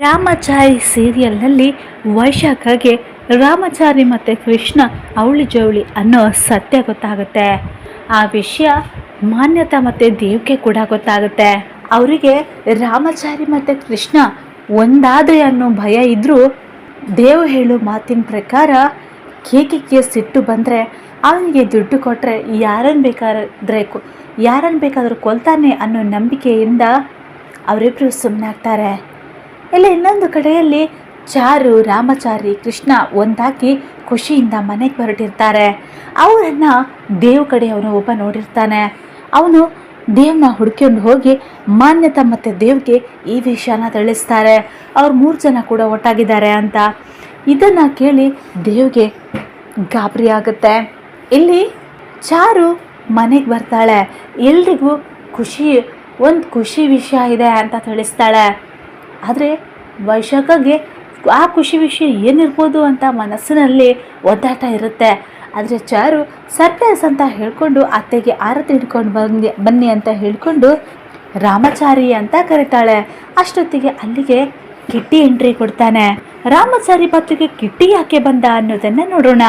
ರಾಮಚಾರಿ ಸೀರಿಯಲ್ನಲ್ಲಿ ವೈಶಾಖಗೆ ರಾಮಚಾರಿ ಮತ್ತು ಕೃಷ್ಣ ಅವಳಿ ಜವಳಿ ಅನ್ನೋ ಸತ್ಯ ಗೊತ್ತಾಗುತ್ತೆ. ಆ ವಿಷಯ ಮಾನ್ಯತಾ ಮತ್ತು ದೇವ್ಗೆ ಕೂಡ ಗೊತ್ತಾಗುತ್ತೆ. ಅವರಿಗೆ ರಾಮಚಾರಿ ಮತ್ತು ಕೃಷ್ಣ ಒಂದಾದ್ರೆ ಅನ್ನೋ ಭಯ ಇದ್ದರೂ ದೇವ್ ಹೇಳೋ ಮಾತಿನ ಪ್ರಕಾರ ಕೇಕಿಗೆ ಸಿಟ್ಟು ಬಂದರೆ ಅವನಿಗೆ ದುಡ್ಡು ಕೊಟ್ಟರೆ ಯಾರನ್ನು ಬೇಕಾದ್ರೆ ಯಾರನ್ನು ಬೇಕಾದರೂ ಕೊಲ್ತಾನೆ ಅನ್ನೋ ನಂಬಿಕೆಯಿಂದ ಅವರಿಬ್ಬರು ಸುಮ್ಮನಾಗ್ತಾರೆ ಇಲ್ಲ, ಇನ್ನೊಂದು ಕಡೆಯಲ್ಲಿ ಚಾರು, ರಾಮಚಾರಿ, ಕೃಷ್ಣ ಒಂದಾಗಿ ಖುಷಿಯಿಂದ ಮನೆಗೆ ಹೊರಟಿರ್ತಾರೆ. ಅವರನ್ನು ದೇವ್ ಕಡೆ ಅವನು ಒಬ್ಬ ನೋಡಿರ್ತಾನೆ. ಅವನು ದೇವ್ನ ಹುಡ್ಕೊಂಡು ಹೋಗಿ ಮಾನ್ಯತ ಮತ್ತು ದೇವ್ಗೆ ಈ ವಿಷಯನ ತಿಳಿಸ್ತಾರೆ. ಅವ್ರು ಮೂರು ಜನ ಕೂಡ ಒಟ್ಟಾಗಿದ್ದಾರೆ ಅಂತ. ಇದನ್ನು ಕೇಳಿ ದೇವ್ಗೆ ಗಾಬರಿ ಆಗುತ್ತೆ. ಇಲ್ಲಿ ಚಾರು ಮನೆಗೆ ಬರ್ತಾಳೆ. ಎಲ್ರಿಗೂ ಖುಷಿ, ಒಂದು ಖುಷಿ ವಿಷಯ ಇದೆ ಅಂತ ತಿಳಿಸ್ತಾಳೆ. ಆದರೆ ವೈಶಾಖಗೆ ಆ ಖುಷಿ ವಿಷಯ ಏನಿರ್ಬೋದು ಅಂತ ಮನಸ್ಸಿನಲ್ಲಿ ಒದ್ದಾಟ ಇರುತ್ತೆ. ಆದರೆ ಚಾರು, ಸರ್ಪ್ರೈಸ್ ಅಂತ ಹೇಳಿಕೊಂಡು ಅತ್ತೆಗೆ ಆರತಿ ಹಿಡ್ಕೊಂಡು ಬನ್ನಿ ಬನ್ನಿ ಅಂತ ಹೇಳಿಕೊಂಡು ರಾಮಚಾರಿ ಅಂತ ಕರೀತಾಳೆ. ಅಷ್ಟೊತ್ತಿಗೆ ಅಲ್ಲಿಗೆ ಕಿಟ್ಟಿ ಎಂಟ್ರಿ ಕೊಡ್ತಾನೆ. ರಾಮಚಾರಿ ಬತ್ತಿಗೆ ಕಿಟ್ಟಿ ಯಾಕೆ ಬಂದ ಅನ್ನೋದನ್ನು ನೋಡೋಣ.